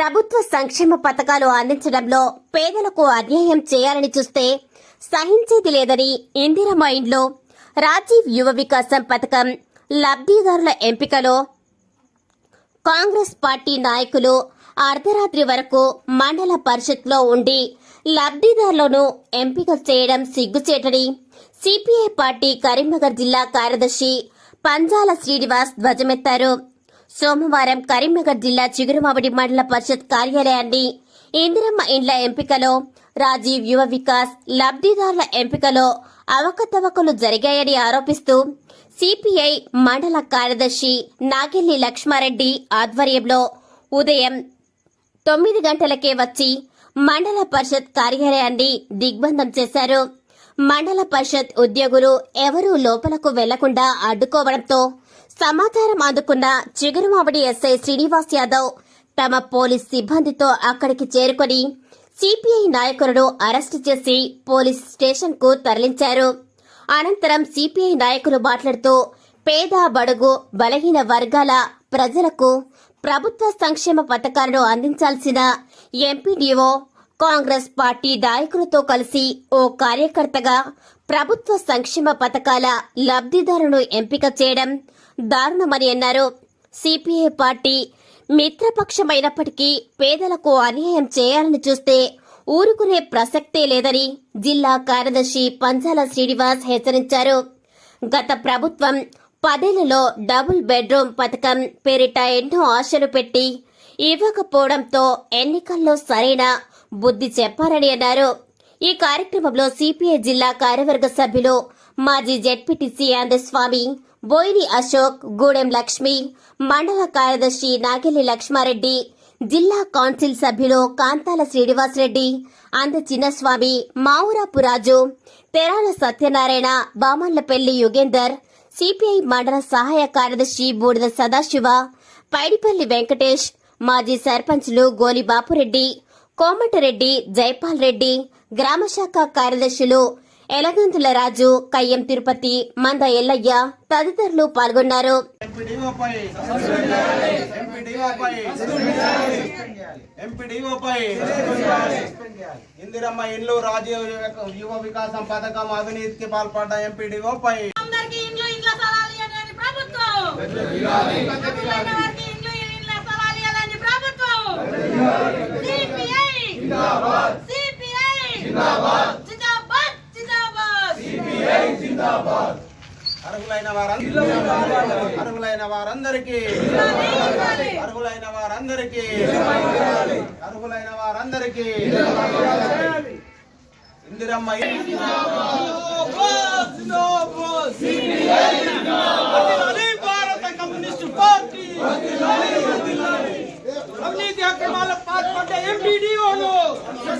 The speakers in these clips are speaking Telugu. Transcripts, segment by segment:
ప్రభుత్వ సంక్షేమ పథకాలు అందించడంలో పేదలకు అన్యాయం చేయాలని చూస్తే సహించేది లేదని ఇందిరమ్మ ఇంట్లో రాజీవ్ యువ వికాసం పథకం లబ్ధిదారుల ఎంపికలో కాంగ్రెస్ పార్టీ నాయకులు అర్ధరాత్రి వరకు మండల పరిషత్లో ఉండి లబ్ధిదారులను ఎంపిక చేయడం సిగ్గుచేటని సిపిఐ పార్టీ కరీంనగర్ జిల్లా కార్యదర్శి పంజాల శ్రీనివాస్ ధ్వజమెత్తారు. సోమవారం కరీంనగర్ జిల్లా చిగురుమామిడి మండల పరిషత్ కార్యాలయాన్ని ఇందిరమ్మ ఇండ్ల ఎంపికలో రాజీవ్ యువ వికాస్ లబ్ధిదారుల ఎంపికలో అవకతవకలు జరిగాయని ఆరోపిస్తూ సిపిఐ మండల కార్యదర్శి నాగెల్లి లక్ష్మారెడ్డి ఆధ్వర్యంలో ఉదయం తొమ్మిది గంటలకే వచ్చి మండల పరిషత్ కార్యాలయాన్ని దిగ్బంధం చేశారు. మండల పరిషత్ ఉద్యోగులు ఎవరూ లోపలకు వెళ్ళకుండా అడ్డుకోవడంతో సమాచారం అందుకున్న చిగురుమావడి ఎస్ఐ శ్రీనివాస్ యాదవ్ తమ పోలీస్ సిబ్బందితో అక్కడికి చేరుకొని సిపిఐ నాయకులను అరెస్టు చేసి పోలీస్ స్టేషన్కు తరలించారు. అనంతరం సిపిఐ నాయకులు మాట్లాడుతూ పేద బడుగు బలహీన వర్గాల ప్రజలకు ప్రభుత్వ సంక్షేమ పథకాలను అందించాల్సిన ఎంపీడీఓ కాంగ్రెస్ పార్టీ నాయకులతో కలిసి ఓ కార్యకర్తగా ప్రభుత్వ సంక్షేమ పథకాల లబ్ధిదారును ఎంపిక చేయడం దారుణమని అన్నారు. సిపిఐ పార్టీ మిత్రపక్షమైనప్పటికీ పేదలకు అన్యాయం చేయాలని చూస్తే ఊరుకునే ప్రసక్తే లేదని జిల్లా కార్యదర్శి పంచాల శ్రీనివాస్ హెచ్చరించారు. గత ప్రభుత్వం పదేళ్ళలో డబుల్ బెడ్రూమ్ పథకం పేరిట ఎన్నో ఆశలు పెట్టి ఇవ్వకపోవడంతో ఎన్నికల్లో సరైన బుద్ధి చెప్పారని అన్నారు. ఈ కార్యక్రమంలో సిపిఐ జిల్లా కార్యవర్గ సభ్యులు మాజీ జెడ్పీటీసీ ఆంధ్రస్వామి బోయిని అశోక్ గూడెం లక్ష్మి మండల కార్యదర్శి నాగెల్లి లక్ష్మారెడ్డి జిల్లా కౌన్సిల్ సభ్యులు కాంతాల శ్రీనివాసరెడ్డి అంద చిన్నస్వామి మావురాపు రాజు తెరాల సత్యనారాయణ బామన్లపల్లి యుగేందర్ సిపిఐ మండల సహాయ కార్యదర్శి బూడిద సదాశివ పైడిపల్లి వెంకటేష్ మాజీ సర్పంచ్లు గోలి బాపురెడ్డి కోమటిరెడ్డి జైపాల్ రెడ్డి గ్రామశాఖ కార్యదర్శులు ఎలగంతుల రాజు కయ్యం తిరుపతి మంద ఎల్లయ్య తదితరులు పాల్గొన్నారు. ఎంపీడీఓపై ఎంపీడీఓపై ఎంపీడీఓపై ఇందిరమ్మ ఇల్లు రాజీవ్ యువ వికాసం పథకం అవినీతికి పాల్పడ్డ ఎంపీడీఓపై ప్రభుత్వం. ఇండ్లు ఇండ్ల స్థలాలు ఇవ్వని ప్రభుత్వం సిపిఐ సిపిఐ జిందాబాద్. జిందాబాద్ అర్హులైన వారందరూ అర్హులైన వారందరికీ. అర్హులైన వారందరికీ. అర్హులైన వారందరికీ. ఇందిరమ్మ భారత కమ్యూనిస్ట్ పార్టీ అవినీతి అక్రమాల పాల్పడ్డ ఎంపీడీఓను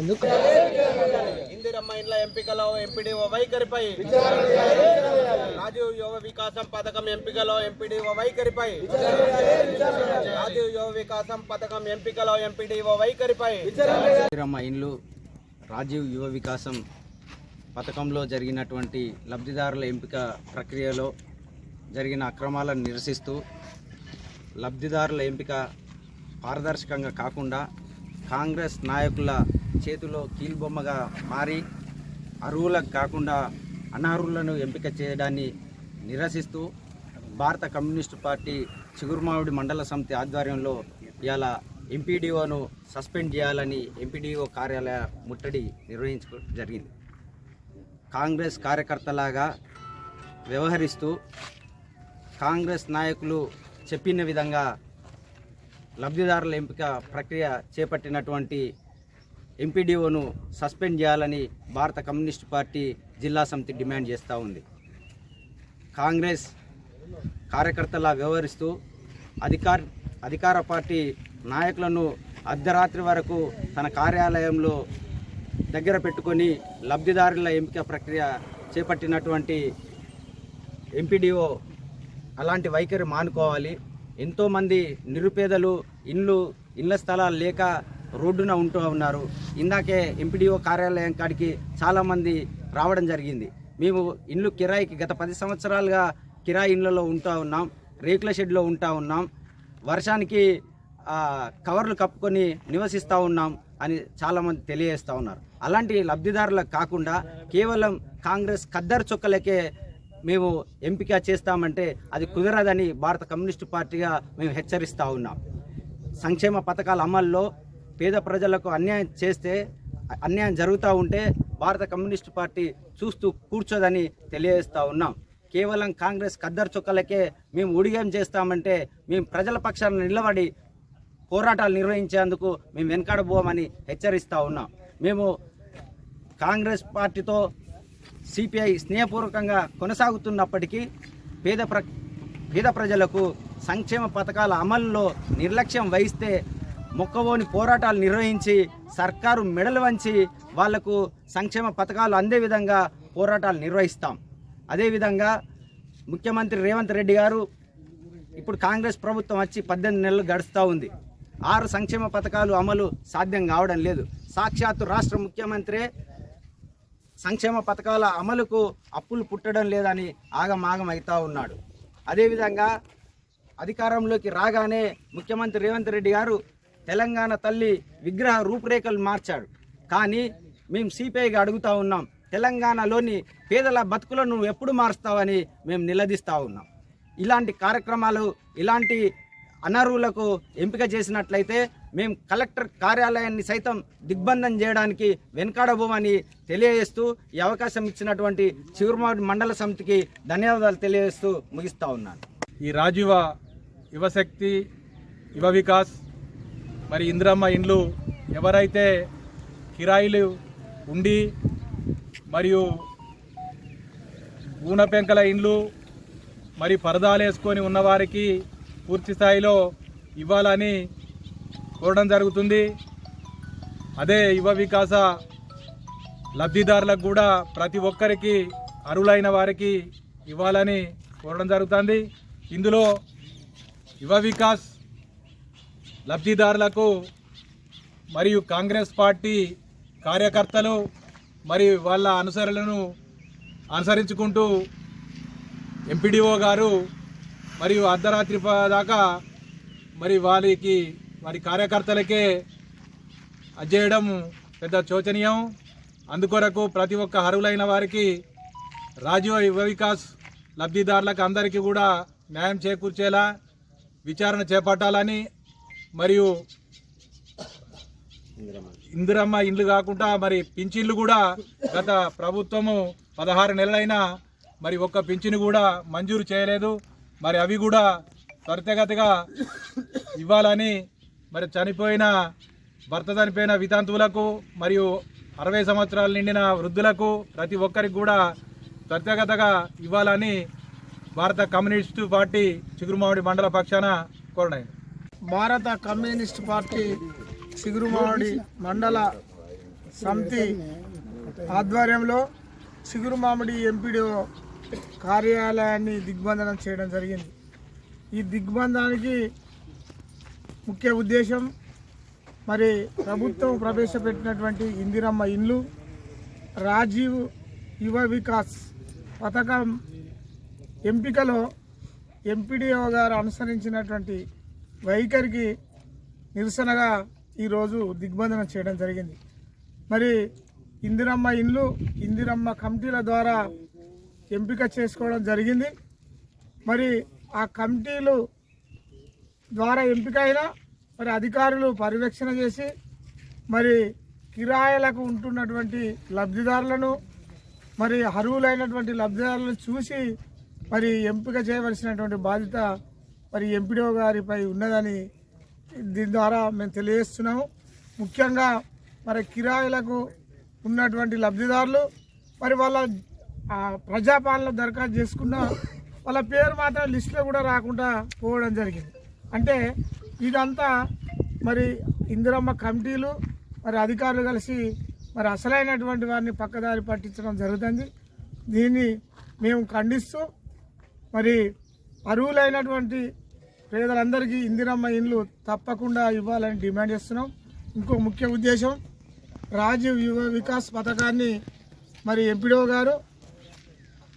అక్రమాల ఇందిరమ్మ ఇండ్ల ఎంపికలో ఎంపీడీఓ వైఖరిపై. రాజీవ్ యువ వికాసం పథకం ఎంపికలో ఎంపీడీఓ వైఖరిపై. రాజీవ్ యువ వికాసం పథకం ఎంపికలో ఎంపీడీఓ వైఖరిపై. రమ్మ ఇండ్లు రాజీవ్ యువ వికాసం పథకంలో జరిగినటువంటి లబ్ధిదారుల ఎంపిక ప్రక్రియలో జరిగిన అక్రమాలను నిరసిస్తూ లబ్ధిదారుల ఎంపిక పారదర్శకంగా కాకుండా కాంగ్రెస్ నాయకుల చేతిలో కీల్బొమ్మగా మారి అర్హులకు కాకుండా అనర్హులను ఎంపిక చేయడాన్ని నిరసిస్తూ భారత కమ్యూనిస్టు పార్టీ చిగురుమావిడి మండల సమితి ఆధ్వర్యంలో ఇవాళ ఎంపీడీఓను సస్పెండ్ చేయాలని ఎంపీడీఓ కార్యాలయ ముట్టడి నిర్వహించుకో జరిగింది. కాంగ్రెస్ కార్యకర్తలాగా వ్యవహరిస్తూ కాంగ్రెస్ నాయకులు చెప్పిన విధంగా లబ్ధిదారుల ఎంపిక ప్రక్రియ చేపట్టినటువంటి ఎంపీడీఓను సస్పెండ్ చేయాలని భారత కమ్యూనిస్ట్ పార్టీ జిల్లా సమితి డిమాండ్ చేస్తూ ఉంది. కాంగ్రెస్ కార్యకర్తలా వ్యవహరిస్తూ అధికార అధికార పార్టీ నాయకులను అర్ధరాత్రి వరకు తన కార్యాలయంలో దగ్గర పెట్టుకొని లబ్ధిదారుల ఎంపిక ప్రక్రియ చేపట్టినటువంటి ఎంపీడీఓ అలాంటి వైఖరి మానుకోవాలి. ఎంతోమంది నిరుపేదలు ఇండ్లు ఇళ్ళ స్థలాలు లేక రోడ్డున ఉంటూ ఉన్నారు. ఇందాకే ఎంపీడీఓ కార్యాలయం కాడికి చాలామంది రావడం జరిగింది. మేము ఇండ్లు కిరాయికి గత పది సంవత్సరాలుగా కిరాయి ఇండ్లలో ఉంటూ ఉన్నాం రేకుల షెడ్లో ఉంటా ఉన్నాం. వర్షానికి కవర్లు కప్పుకొని నివసిస్తూ ఉన్నాం అని చాలామంది తెలియజేస్తూ ఉన్నారు. అలాంటి లబ్ధిదారులకు కాకుండా కేవలం కాంగ్రెస్ ఖద్దరు చొక్కలకే మేము ఎంపిక చేస్తామంటే అది కుదరదని భారత కమ్యూనిస్టు పార్టీగా మేము హెచ్చరిస్తూ ఉన్నాం. సంక్షేమ పథకాల అమల్లో పేద ప్రజలకు అన్యాయం చేస్తే అన్యాయం జరుగుతూ ఉంటే భారత కమ్యూనిస్టు పార్టీ చూస్తూ కూర్చోదని తెలియజేస్తూ ఉన్నాం. కేవలం కాంగ్రెస్ కద్దరు చుక్కలకే మేము ఉడిగం చేస్తామంటే మేము ప్రజల పక్షాన నిలబడి పోరాటాలు నిర్వహించేందుకు మేము వెనకాడబోమని హెచ్చరిస్తూ ఉన్నాం. మేము కాంగ్రెస్ పార్టీతో సిపిఐ స్నేహపూర్వకంగా కొనసాగుతున్నప్పటికీ పేద ప్ర పేద ప్రజలకు సంక్షేమ పథకాల అమలులో నిర్లక్ష్యం వహిస్తే మొక్కవోని పోరాటాలు నిర్వహించి సర్కారు మెడలు వంచి వాళ్ళకు సంక్షేమ పథకాలు అందే విధంగా పోరాటాలు నిర్వహిస్తాం. అదేవిధంగా ముఖ్యమంత్రి రేవంత్ రెడ్డి గారు ఇప్పుడు కాంగ్రెస్ ప్రభుత్వం వచ్చి పద్దెనిమిది నెలలు గడుస్తూ ఉంది. ఆరు సంక్షేమ పథకాలు అమలు సాధ్యం కావడం లేదు. సాక్షాత్తు రాష్ట్ర ముఖ్యమంత్రి సంక్షేమ పథకాల అమలుకు అప్పులు పుట్టడం లేదని ఆగమాగం అవుతూ ఉన్నాడు. అదేవిధంగా అధికారంలోకి రాగానే ముఖ్యమంత్రి రేవంత్ రెడ్డి గారు తెలంగాణ తల్లి విగ్రహ రూపురేఖలు మార్చాడు. కానీ మేము సిపిఐగా అడుగుతా ఉన్నాం తెలంగాణలోని పేదల బతుకులను నువ్వు ఎప్పుడు మారుస్తావని మేము నిలదీస్తూ ఉన్నాం. ఇలాంటి కార్యక్రమాలు ఇలాంటి అనర్హులకు ఎంపిక చేసినట్లయితే మేము కలెక్టర్ కార్యాలయాన్ని సైతం దిగ్బంధం చేయడానికి వెనకాడబోమని తెలియజేస్తూ ఈ అవకాశం ఇచ్చినటువంటి చిగురుమాడి మండల సమితికి ధన్యవాదాలు తెలియజేస్తూ ముగిస్తూ ఉన్నాను. ఈ రాజీవ యువశక్తి యువ వికాస్ మరి ఇందిరమ్మ ఇండ్లు ఎవరైతే కిరాయిలు ఉండి మరియు గూన పెంకల ఇండ్లు మరి పరదాలు వేసుకొని ఉన్నవారికి పూర్తి స్థాయిలో ఇవ్వాలని కోరడం జరుగుతుంది. అదే యువ వికాస లబ్ధిదారులకు కూడా ప్రతి ఒక్కరికి అరువులైన వారికి ఇవ్వాలని కోరడం జరుగుతుంది. ఇందులో యువ వికాస్ లబ్ధిదారులకు మరియు కాంగ్రెస్ పార్టీ కార్యకర్తలు మరియు వాళ్ళ అనుసరులను అనుసరించుకుంటూ ఎంపీడీఓ గారు మరియు అర్ధరాత్రి దాకా మరి వారికి వారి కార్యకర్తలకే అది చేయడం పెద్ద శోచనీయం. అందుకొరకు ప్రతి ఒక్క అర్హులైన వారికి రాజీవ్ యువ వికాస్ లబ్ధిదారులకు అందరికీ కూడా న్యాయం చేకూర్చేలా విచారణ చేపట్టాలని మరియు ఇందిరమ్మ. ఇండ్లు కాకుండా మరి పింఛన్లు కూడా గత ప్రభుత్వము పదహారు నెలలైనా మరి ఒక్క పింఛను కూడా మంజూరు చేయలేదు. మరి అవి కూడా త్వరితగతిగా ఇవ్వాలని మరి చనిపోయిన భర్త చనిపోయిన వితాంతువులకు మరియు అరవై సంవత్సరాలు నిండిన వృద్ధులకు ప్రతి ఒక్కరికి కూడా త్వరితగతగా ఇవ్వాలని భారత కమ్యూనిస్టు పార్టీ చిగురుమామిడి మండల పక్షాన కోరడం భారత కమ్యూనిస్ట్ పార్టీ చిగురుమామిడి మండల సమితి ఆధ్వర్యంలో చిగురుమామిడి ఎంపీడీఓ కార్యాలయాన్ని దిగ్బంధనం చేయడం జరిగింది. ఈ దిగ్బంధానికి ముఖ్య ఉద్దేశం మరి ప్రభుత్వం ప్రవేశపెట్టినటువంటి ఇందిరమ్మ ఇండ్లు రాజీవ్ యువ వికాస్ పథకం ఎంపికలో ఎంపీడీఓ గారు అనుసరించినటువంటి వైఖరికి నిరసనగా ఈరోజు దిగ్బంధనం చేయడం జరిగింది. మరి ఇందిరమ్మ ఇండ్లు ఇందిరమ్మ కమిటీల ద్వారా ఎంపిక చేసుకోవడం జరిగింది. మరి ఆ కమిటీలు ద్వారా ఎంపిక అయినా మరి అధికారులు పర్యవేక్షణ చేసి మరి కిరాయలకు ఉంటున్నటువంటి లబ్ధిదారులను మరి అర్హులైనటువంటి లబ్ధిదారులను చూసి మరి ఎంపిక చేయవలసినటువంటి బాధ్యత మరి ఎంపీడీఓ గారిపై ఉన్నదని దీని ద్వారా మేము తెలియజేస్తున్నాము. ముఖ్యంగా మరి కిరాయిలకు ఉన్నటువంటి లబ్ధిదారులు మరి వాళ్ళ ప్రజాపాలన దరఖాస్తు చేసుకున్న వాళ్ళ పేరు మాత్రం లిస్టులో కూడా రాకుండా పోవడం జరిగింది. అంటే ఇదంతా మరి ఇందిరమ్మ కమిటీలు మరి అధికారులు కలిసి మరి అసలైనటువంటి వారిని పక్కదారి పట్టించడం జరుగుతుంది. దీన్ని మేము ఖండిస్తూ మరి అరువులైనటువంటి పేదలందరికీ ఇందిరమ్మ ఇండ్లు తప్పకుండా ఇవ్వాలని డిమాండ్ చేస్తున్నాం. ఇంకో ముఖ్య ఉద్దేశం రాజీవ్ యువ వికాస్ పథకాన్ని మరి ఎంపీడో గారు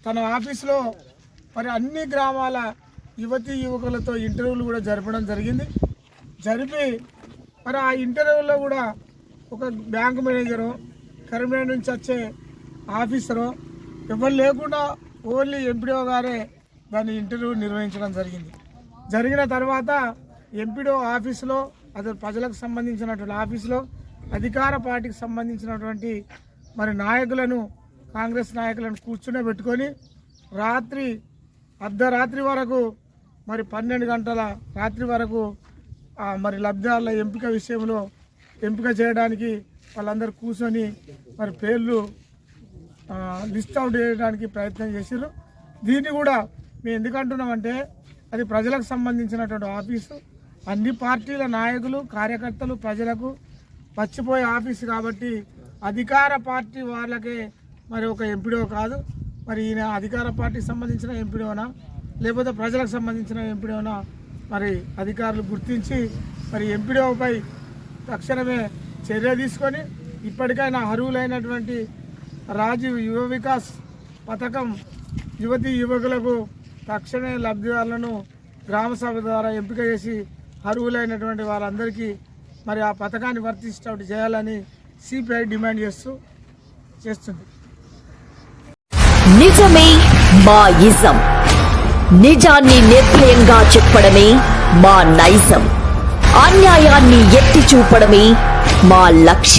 తన ఆఫీస్లో మరి అన్ని గ్రామాల యువతి యువకులతో ఇంటర్వ్యూలు కూడా జరపడం జరిగింది. జరిపి మరి ఆ ఇంటర్వ్యూలో కూడా ఒక బ్యాంక్ మేనేజరు కరీంనగర్ నుంచి వచ్చే ఆఫీసరు ఎవరు లేకుండా ఓన్లీ ఎంపీడో గారే దాని ఇంటర్వ్యూ నిర్వహించడం జరిగింది. జరిగిన తర్వాత ఎంపీడో ఆఫీసులో అతను ప్రజలకు సంబంధించినటువంటి ఆఫీసులో అధికార పార్టీకి సంబంధించినటువంటి మరి నాయకులను కాంగ్రెస్ నాయకులను కూర్చునే పెట్టుకొని రాత్రి అర్ధరాత్రి వరకు మరి పన్నెండు గంటల రాత్రి వరకు మరి లబ్ధిదారుల ఎంపిక విషయంలో ఎంపిక చేయడానికి వాళ్ళందరూ కూర్చొని మరి పేర్లు లిస్ట్ అవుట్ చేయడానికి ప్రయత్నం చేసారు దీన్ని కూడా మేము ఎందుకంటున్నామంటే అది ప్రజలకు సంబంధించినటువంటి ఆఫీసు. అన్ని పార్టీల నాయకులు కార్యకర్తలు ప్రజలకు మర్చిపోయే ఆఫీసు కాబట్టి అధికార పార్టీ వాళ్ళకే మరి ఒక ఎంపీడో కాదు. మరి ఈయన అధికార పార్టీకి సంబంధించిన ఎంపీడోనా లేకపోతే ప్రజలకు సంబంధించిన ఎంపీడోనా మరి అధికారులు గుర్తించి మరి ఎంపీడోపై తక్షణమే చర్య తీసుకొని ఇప్పటికైనా అర్హులైనటువంటి రాజీవ్ యువ వికాస్ పథకం యువతి యువకులకు తక్షణమే లబ్ధిదారులను గ్రామ సభ ద్వారా ఎంపిక చేసి అర్హులైనటువంటి వారందరికీ మరి ఆ పథకాన్ని వర్తించేటట్టు చేయాలని సిపిఐ డిమాండ్ చేస్తూ చేస్తుంది. నిజమే మా ఇజం. నిజాన్ని నిర్భయంగా చెప్పడమే మా నైజం. అన్యాయాన్ని ఎత్తి చూపడమే మా లక్ష్యం.